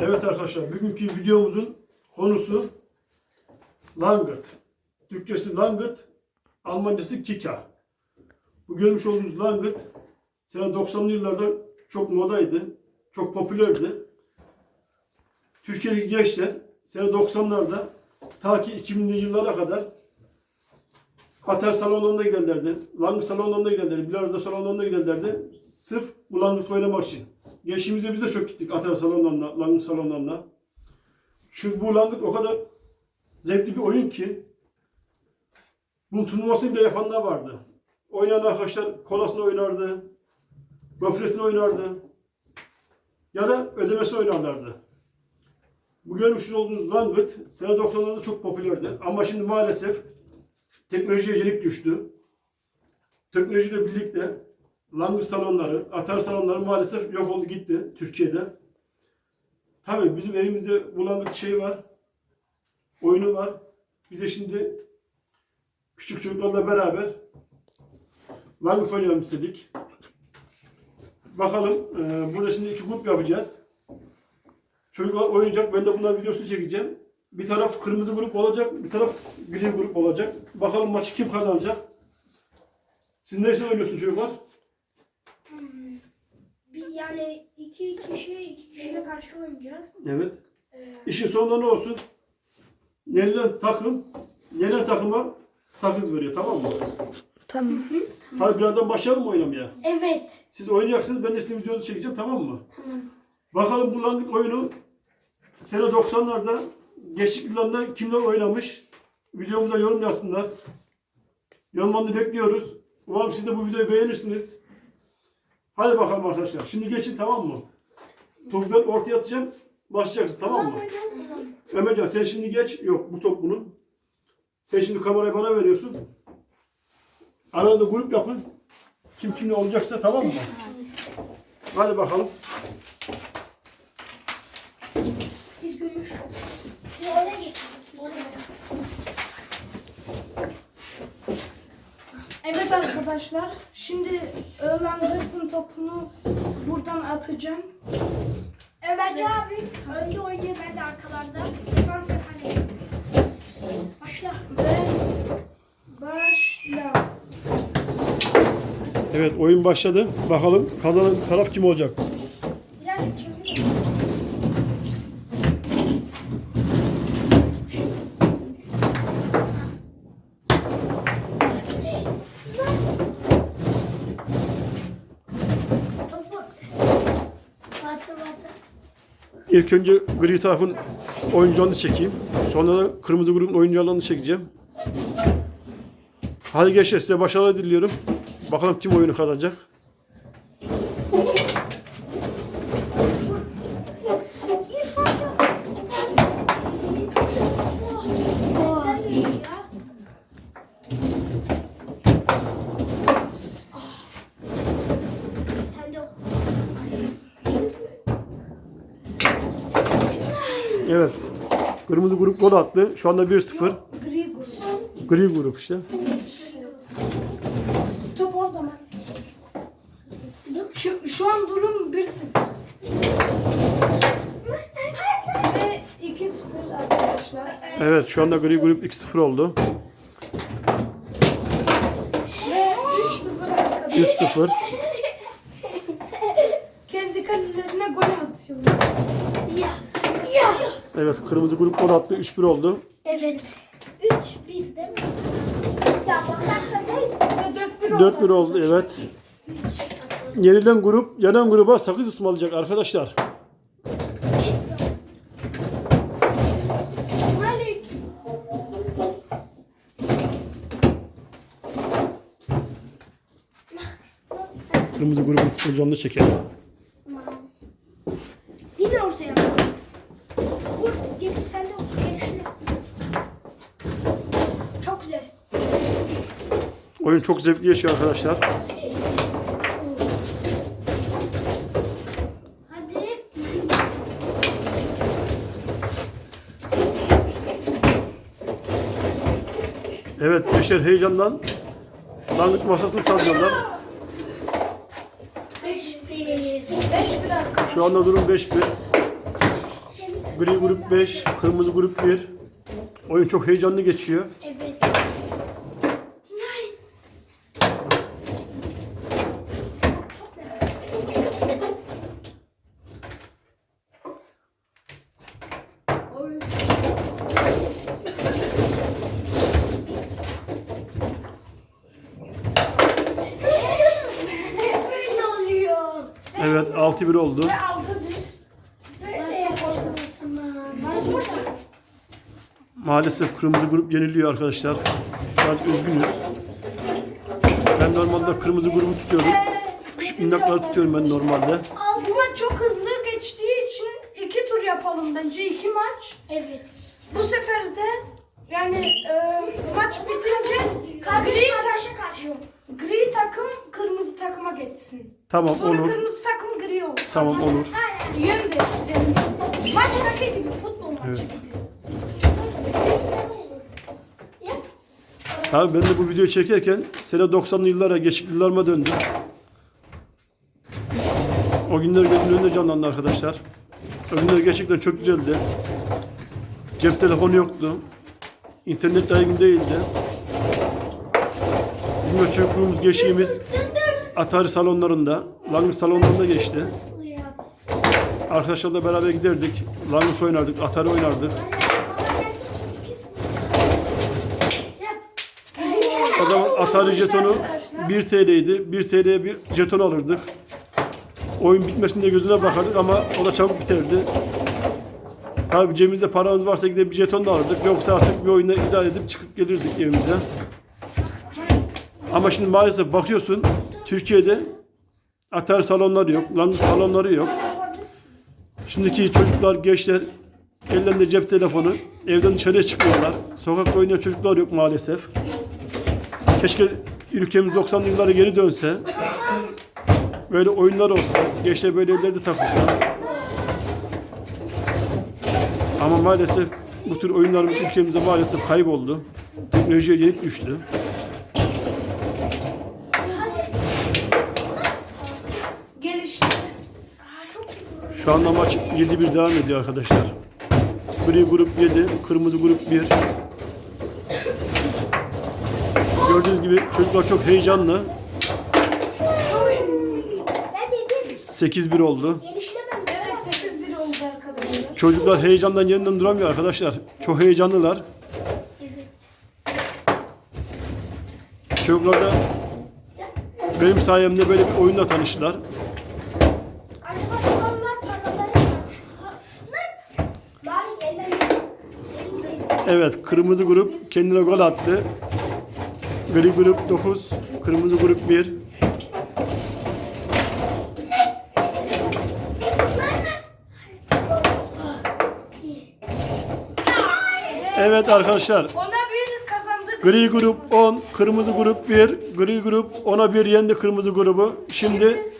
Evet arkadaşlar, bugünkü videomuzun konusu Langırt. Türkçesi Langırt, Almancası Kika. Bu görmüş olduğunuz Langırt, sene 90'lı yıllarda çok modaydı, çok popülerdi. Türkiye'deki gençler sene 90'larda ta ki 2000'li yıllara kadar Ater salonlarına giderlerdi, Langırt salonlarına giderlerdi, bilardo salonlarına giderlerdi. Sırf bu Langırt oynamak için. Gençliğimizde biz de çok gittik Ater salonlarına, Langırt salonlarına. Çünkü bu Langırt o kadar zevkli bir oyun ki bunun turnuvasını bile yapanlar vardı. Oynayan arkadaşlar kolasını oynardı, gofretini oynardı ya da ödemesi oynarlardı. Bu görmüş olduğunuz Langırt sene 90'larda çok popülerdi ama şimdi maalesef teknolojiye yenik düştü. Teknolojiyle birlikte langırt salonları, atar salonları maalesef yok oldu gitti Türkiye'de. Tabii bizim evimizde bu şey var, oyunu var. Biz de şimdi küçük çocuklarla beraber langırt oynayalım istedik. Bakalım, e, burada şimdi iki grup yapacağız. Çocuklar oynayacak, ben de bunların videosunu çekeceğim. Bir taraf kırmızı grup olacak, bir taraf gri grup olacak. Bakalım maçı kim kazanacak? Siz neresi oynuyorsunuz çocuklar? Yani iki kişi iki kişiye karşı oynayacağız. Evet. Ee, İşin sonunda ne olsun? Yenilen takım, yenen takıma sakız veriyor tamam mı? Tamam. Hadi birazdan başlayalım mı oynamaya? evet. Siz oynayacaksınız, ben de sizin videonuzu çekeceğim tamam mı? Tamam. Bakalım bu langırt oyunu sene 90'larda geçtik yıllarında kimler oynamış? Videomuza yorum yazsınlar. Yorumlarını bekliyoruz. Umarım siz de bu videoyu beğenirsiniz. Hadi bakalım arkadaşlar. Şimdi geçin tamam mı? Topu ben ortaya atacağım. Başlayacaksın tamam mı? Ömercan sen şimdi geç. Yok bu top bunun. Sen şimdi kamerayı bana veriyorsun. Arada grup yapın. Kim kimle olacaksa tamam mı? Hadi bakalım. Biz gümüş. Siz oraya geçin. Siz oraya. Evet arkadaşlar. Şimdi Irlanda'nın topunu buradan atacağım. Ömerci abi önde oynuyor ben de arkalarda. Defans kale. Başla. Ve başla. Evet oyun başladı. Bakalım kazanan taraf kim olacak? İlk önce gri tarafın oyuncularını çekeyim. Sonra da kırmızı grubun oyuncularını çekeceğim. Hadi gençler size başarılar diliyorum. Bakalım kim oyunu kazanacak. Ya. Sen de o. Evet. Kırmızı grup gol attı. Şu anda 1-0. Gri grup. Gri grup işte. Top orada mı? Şu, şu an durum 1-0. Ve 2-0 arkadaşlar. Evet şu anda gri grup 2-0 oldu. Ve 3-0 arkadaşlar. 3-0. Kendi kalelerine gol atıyorlar. Ya. Evet kırmızı grup gol attı. 3-1 oldu. Evet. 3 1 değil mi? Ya bakarsanız Ve 4-1 oldu. 4-1 oldu evet. Yenilen grup, yenen gruba sakız ısmarlayacak arkadaşlar. Malik. Kırmızı grubun futbolcularını çekelim. Yine ortaya. Vur. Getir sen de otur. Gelişine. Çok güzel. Oyun çok zevkli yaşıyor arkadaşlar. Evet gençler heyecandan langırt masasını sallıyorlar. 5 1 5-1 arkadaşlar. Şu anda durum 5-1. Gri grup 5, kırmızı grup 1. Oyun çok heyecanlı geçiyor. Evet. Böyle oluyor. Evet 6-1 oldu. Ve altı bir. Böyle yapalım o zaman. Ben burada. Maalesef kırmızı grup yeniliyor arkadaşlar. Biraz üzgünüz. Ben normalde kırmızı grubu tutuyorum. Küçük minnakları tutuyorum ben normalde. Bu maç çok hızlı geçtiği için iki tur yapalım bence. iki maç. Evet. Bu sefer de yani e, maç bitince Kardeş gri, kardeşe ta- karşı. gri takım kırmızı takıma geçsin. Tamam Sonra olur. kırmızı takım. Tamam olur. Yön değiştirelim. Maçtaki gibi futbol maçı Evet. gibi. Tabii ben de bu videoyu çekerken sene 90'lı yıllara, geçik yıllarıma döndüm. O günler gözümün önünde canlandı arkadaşlar. O günler gerçekten çok güzeldi. Cep telefonu yoktu. İnternet yaygın değildi. Bizim çocukluğumuz, geçtiğimiz Atari salonlarında, Langırt salonlarında geçti. Arkadaşlarla beraber giderdik. Langırt oynardık, Atari oynardık. O zaman Atari jetonu 1 TL'ydi. 1 TL'ye bir jeton alırdık. Oyun bitmesinde gözüne bakardık ama o da çabuk biterdi. Tabii cebimizde paramız varsa gidip bir jeton da alırdık. Yoksa artık bir oyunda idare edip çıkıp gelirdik evimize. Ama şimdi maalesef bakıyorsun Türkiye'de Atari salonları yok, lan salonları yok. Şimdiki çocuklar, gençler ellerinde cep telefonu, evden dışarıya çıkmıyorlar. Sokakta oynayan çocuklar yok maalesef. Keşke ülkemiz 90'lı yıllara geri dönse. Böyle oyunlar olsa, gençler böyle evlerde takılsa. Ama maalesef bu tür oyunlarımız ülkemizde maalesef kayboldu. Teknolojiye yenik düştü. Şu anda maç 7-1 devam ediyor arkadaşlar. Gri grup 7, kırmızı grup 1. Gördüğünüz gibi çocuklar çok heyecanlı. Ben dedim. 8-1 oldu. Evet 8-1 oldu arkadaşlar. Çocuklar heyecandan yerinden duramıyor arkadaşlar. Çok heyecanlılar. Evet. Çocuklar da benim sayemde böyle bir oyunla tanıştılar. Evet, kırmızı grup kendine gol attı. Gri grup 9, kırmızı grup 1. Evet arkadaşlar, Ona bir kazandık. Gri grup 10, kırmızı grup 1. Gri grup 10'a 1 yendi kırmızı grubu. Şimdi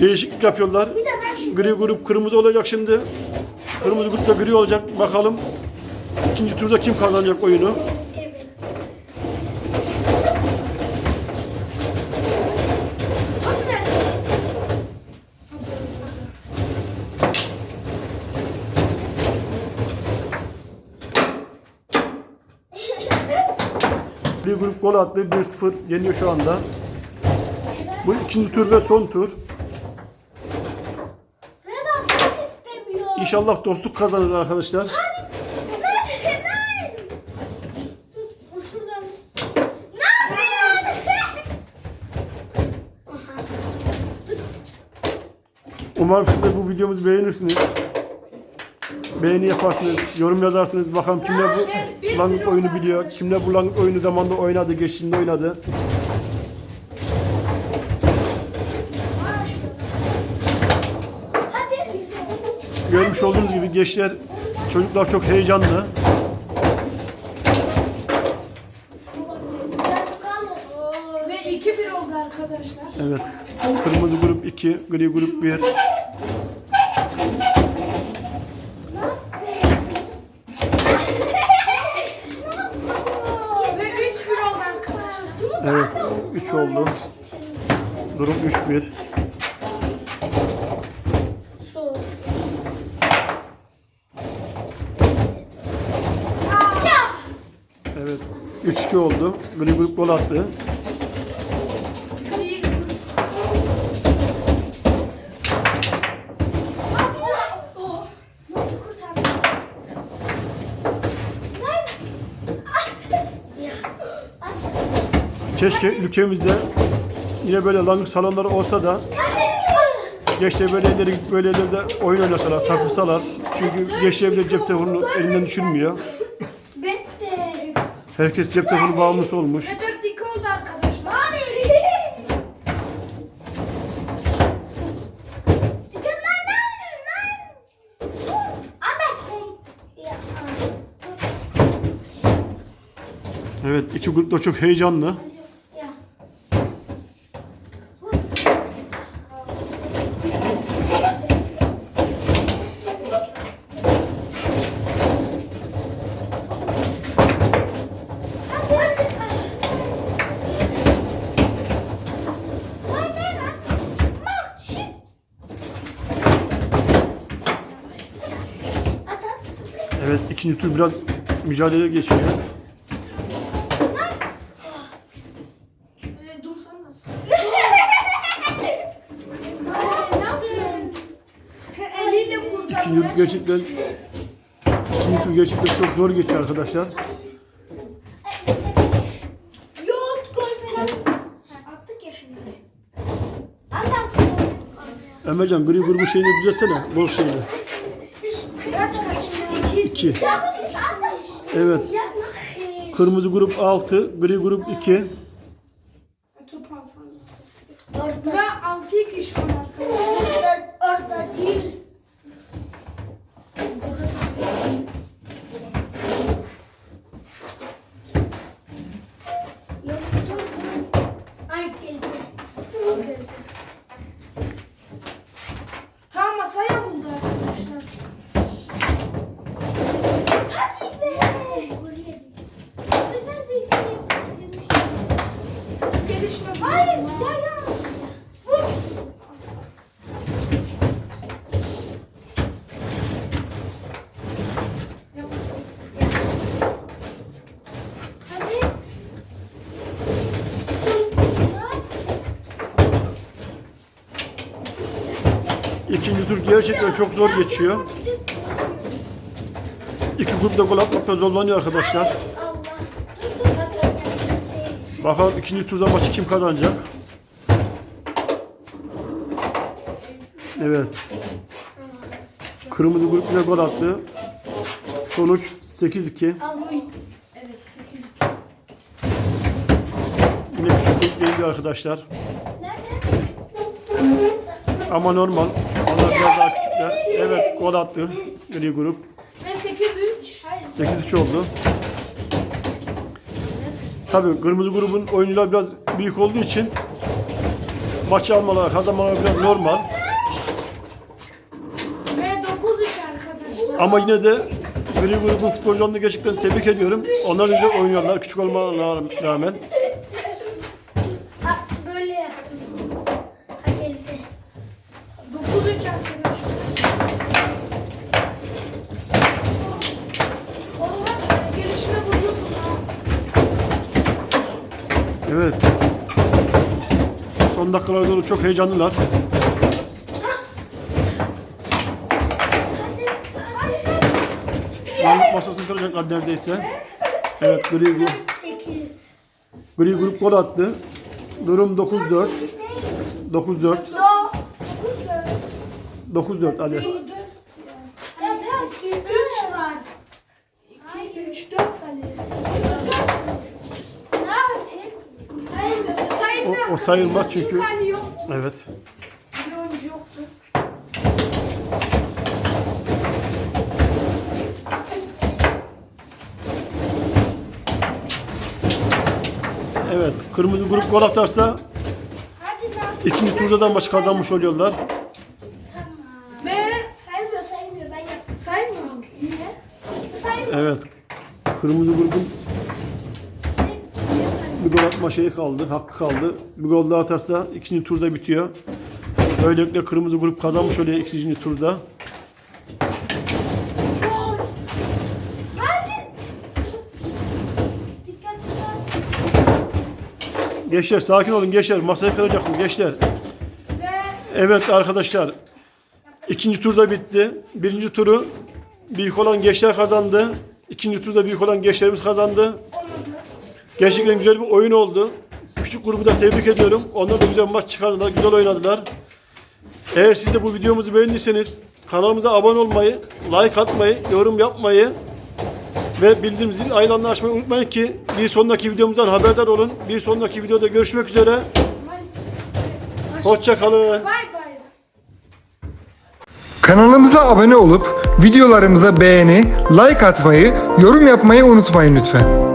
değişiklik yapıyorlar. Gri grup kırmızı olacak şimdi. Kırmızı grup da gri olacak. Bakalım ikinci turda kim kazanacak oyunu. Bir grup gol attı. 1-0 yeniyor şu anda. Bu ikinci tur ve son tur. İnşallah dostluk kazanır arkadaşlar. Ben, ben. Bu şuradan. Ne yapıyorsun? Umarım siz de bu videomuzu beğenirsiniz. Beğeni yaparsınız, yorum yazarsınız. Bakalım kimler bu langırt oyunu biliyor. Kimler bu langırt oyunu zamanında oynadı, geçtiğinde oynadı. Görmüş olduğunuz gibi gençler, çocuklar çok heyecanlı. Ve 2-1 oldu arkadaşlar. Evet. Kırmızı grup 2, gri grup 1. Durum 3-1. Evet. 3-2 oldu. Greenwood gol attı. Keşke ülkemizde yine böyle langırt salonları olsa da gençler böyle ileri böyle yerlerde oyun oynasalar, takılsalar. Çünkü gençler bile cep telefonunu elinden düşürmüyor. Herkes cep telefonu bağımlısı olmuş. Ve 4-2 oldu arkadaşlar. Evet iki grup da çok heyecanlı. Evet ikinci tur biraz mücadele geçiyor. Ee, İkinci tur gerçekten ikinci tur gerçekten çok zor geçiyor arkadaşlar. Yok gol falan. Attık ya şimdi. Allah Ömercan gri grubu şeyini düzeltsene. Bol şeyini. Kaç kaç? 2 2. Evet. Kırmızı grup 6, gri grup 2. Top alsana. Orada, Ve 6 kişi var orada değil. Yok, dur. Ay geldi. Tam masaya buldu arkadaşlar. Hadi be. Gol yedik. Ben neredeyse yemiştim. Gelişme. Hayır, ya ya. İkinci tur gerçekten çok zor geçiyor. İki grup da gol atmakta zorlanıyor arkadaşlar. Bakalım ikinci turda maçı kim kazanacak? Evet. Kırmızı grup yine gol attı. Sonuç 8-2. Al bu. Evet 8 Yine küçük grup yeniliyor arkadaşlar. Nerede? Ama normal. Onlar biraz daha küçükler. Evet gol attı. Gri grup. Ve 8-3. 8-3 oldu. Tabii kırmızı grubun oyuncular biraz büyük olduğu için maçı almaları, kazanmaları biraz normal. Ve 9-3 arkadaşlar. Ama yine de gri grubun futbolcularını gerçekten tebrik ediyorum. Onlar güzel oynuyorlar küçük olmalarına rağmen. Ha, böyle yaptım. Ha geldi. 9-3 arkadaşlar. Oğlum gelişme bozuldu. Evet. Son dakikalara doğru çok heyecanlılar. Mahmut masasını kıracaklar neredeyse. Evet gri grup, 8. gri grup gol attı. Durum 9-4. 8 değil. 9-4. Do. 9 9-4 hadi. O- o sayılmaz çünkü- yok. Evet. Bir oyuncu yoktu. Evet. Kırmızı grup gol atarsa Hadi lan. ikinci turda da maçı kazanmış oluyorlar. Tamam. Ve Saymıyor saymıyor ben yaptım. saymıyor. Niye? Saymıyor. Evet. Kırmızı grubun? Bir gol atma şeyi kaldı, hakkı kaldı. Bir gol daha atarsa ikinci turda bitiyor. Böylelikle kırmızı grup kazanmış oluyor ikinci turda. Gençler sakin olun gençler. Masaya kıracaksınız gençler. Ve Evet arkadaşlar. ikinci tur da bitti. Birinci turu büyük olan gençler kazandı. İkinci turda büyük olan gençlerimiz kazandı. Gerçekten güzel bir oyun oldu. Küçük grubu da tebrik ediyorum. Onlar da güzel bir maç çıkardılar. Güzel oynadılar. Eğer siz de bu videomuzu beğendiyseniz kanalımıza abone olmayı, like atmayı, yorum yapmayı ve bildirim zil aylanını açmayı unutmayın ki bir sonraki videomuzdan haberdar olun. Bir sonraki videoda görüşmek üzere. Bay- Hoşça kalın. Bay bay. Kanalımıza abone olup videolarımıza beğeni, like atmayı, yorum yapmayı unutmayın lütfen.